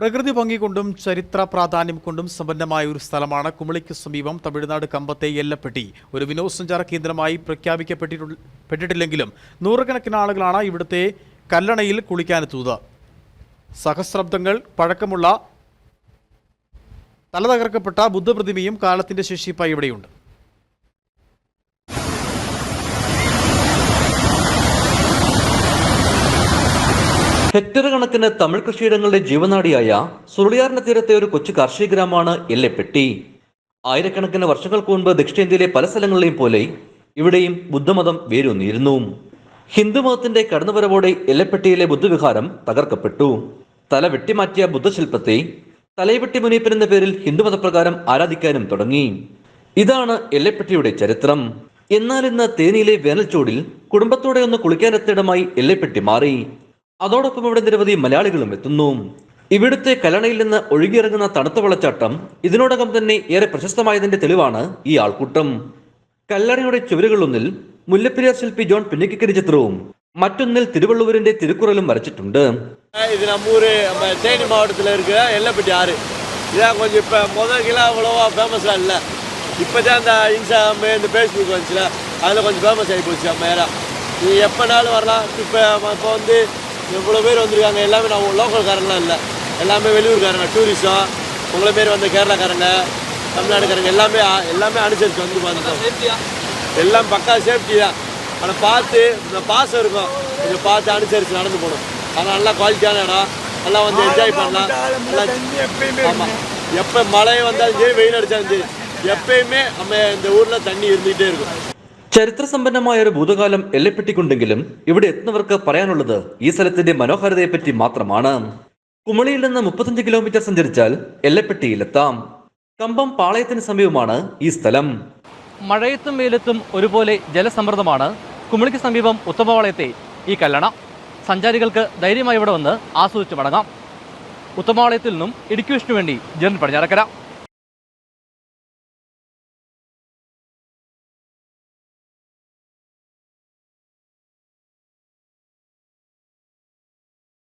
പ്രകൃതി ഭംഗി കൊണ്ടും ചരിത്ര പ്രാധാന്യം കൊണ്ടും സമ്പന്നമായ ഒരു സ്ഥലമാണ് കുമളിക്ക് സമീപം തമിഴ്നാട് കമ്പത്തെ എല്ലപ്പെട്ടി. ഒരു വിനോദസഞ്ചാര കേന്ദ്രമായി പ്രഖ്യാപിക്കപ്പെട്ടിട്ടില്ലെങ്കിലും നൂറുകണക്കിന് ആളുകളാണ് ഇവിടുത്തെ കല്ലണയിൽ കുളിക്കാനെത്തുന്നത്. സഹസ്രബ്ദങ്ങൾ പഴക്കമുള്ള തലതകർക്കപ്പെട്ട ബുദ്ധപ്രതിമയും കാലത്തിന്റെ ശേഷിപ്പായി ഇവിടെയുണ്ട്. ഹെക്ടർ കണക്കിന് തമിഴ് കൃഷിയിടങ്ങളുടെ ജീവനാടിയായ സുരുളിയാറിന്റെ തീരത്തെ ഒരു കൊച്ചു കാർഷിക ഗ്രാമമാണ് എല്ലെപ്പെട്ടി. ആയിരക്കണക്കിന് വർഷങ്ങൾക്ക് മുൻപ് ദക്ഷിണേന്ത്യയിലെ പല സ്ഥലങ്ങളിലെയും പോലെ ഇവിടെയും ബുദ്ധമതം വേരൂന്നിയിരുന്നു. ഹിന്ദുമതത്തിന്റെ കടന്നുവരവോടെ എല്ലെപ്പെട്ടിയിലെ ബുദ്ധവിഹാരം തകർക്കപ്പെട്ടു. തല വെട്ടിമാറ്റിയ ബുദ്ധശില്പത്തെ തലയവെട്ടി മുനീപ്പൻ എന്ന പേരിൽ ഹിന്ദുമതപ്രകാരം ആരാധിക്കാനും തുടങ്ങി. ഇതാണ് എല്ലെപ്പെട്ടിയുടെ ചരിത്രം. എന്നാൽ ഇന്ന് തേനിയിലെ വേനൽച്ചൂടിൽ കുടുംബത്തോടെ ഒന്ന് കുളിക്കാനെത്തിയിടമായി എല്ലെപ്പെട്ടി മാറി. അതോടൊപ്പം ഇവിടെ നിരവധി മലയാളികളും എത്തുന്നു ഇവിടുത്തെ കലണയിൽ നിന്ന് ഒഴുകിയിറങ്ങുന്ന തണുത്ത വെള്ളച്ചാട്ടം ഇതിനോടകം തന്നെ ഏറെ പ്രശസ്തമായതിന്റെ തെളിവാണ് ഈ ആൾക്കൂട്ടം കല്ലണയുടെ ചുവരുകളൊന്നിൽ മുല്ലപ്പെരിയാർ ശില്പി ജോൺ പിന്നിക്കരി ചിത്രവും മറ്റൊന്നിൽ തിരുവള്ളുവരിന്റെ തിരുക്കുറലും വരച്ചിട്ടുണ്ട് இது நம்ம ஊர் நம்ம தேனி மாவட்டத்தில் இருக்கிற எல்லப்பட்டி ஆறு இதான் கொஞ்சம் இப்போ முதல்கெல்லாம் அவ்வளோவா ஃபேமஸாக இல்லை இப்போ தான் இந்த இன்ஸ்டாகிராமு இந்த ஃபேஸ்புக் வந்துச்சுல அதில் கொஞ்சம் ஃபேமஸ் ஆகி போச்சு நம்ம ஏரா நீ எப்போனாலும் வரலாம் இப்போ இப்போ வந்து இவ்வளோ பேர் வந்திருக்காங்க. எல்லாமே நம்ம லோக்கல்காரங்களாம் இல்லை. எல்லாமே வெளியூர்காரங்க டூரிஸ்டம் உங்களை பேர் வந்த கேரளாக்காரங்க தமிழ்நாடுக்காரங்க எல்லாமே எல்லாமே அனுசரித்து வந்து வந்துட்டோம் எல்லாம் பக்கா சேஃப்டி தான் ஆனால் பார்த்து இந்த பாசம் இருக்கும். கொஞ்சம் பார்த்து அனுசரித்து நடந்து போகணும். ஆனால் நல்லா குவாலிட்டியான இடம். நல்லா வந்து என்ஜாய் பண்ணலாம். ஆமாம் எப்போ மழை வந்தாலும் சரி வெயில் அடித்தாலும் சரி எப்பயுமே நம்ம இந்த ஊரில் தண்ணி இருந்துகிட்டே இருக்கும். ചരിത്രസമ്പന്നമായ ഒരു ഭൂതകാലം എല്ലപ്പെട്ടിക്കുണ്ടെങ്കിലും ഇവിടെ എത്തുന്നവർക്ക് പറയാനുള്ളത് ഈ സ്ഥലത്തിന്റെ മനോഹാരിതയെപ്പറ്റി മാത്രമാണ്. കുമളിയിൽ നിന്ന് മുപ്പത്തഞ്ച് കിലോമീറ്റർ സഞ്ചരിച്ചാൽ എല്ലപ്പെട്ടിയിലെത്താം. കമ്പം പാളയത്തിന് സമീപമാണ് ഈ സ്ഥലം. മഴയത്തും വെയിലത്തും ഒരുപോലെ ജലസമൃദ്ധമാണ് കുമളിക്ക് സമീപം ഉത്തമവാളയത്തെ ഈ കല്ലണ. സഞ്ചാരികൾക്ക് ധൈര്യമായി ഇവിടെ വന്ന് ആസ്വദിച്ച് മടങ്ങാം. ഉത്തമവാളയത്തിൽ നിന്നും ഇടുക്കി വിഷ്ണു വേണ്ടി ജനറൽ പടിഞ്ഞാറക്കര.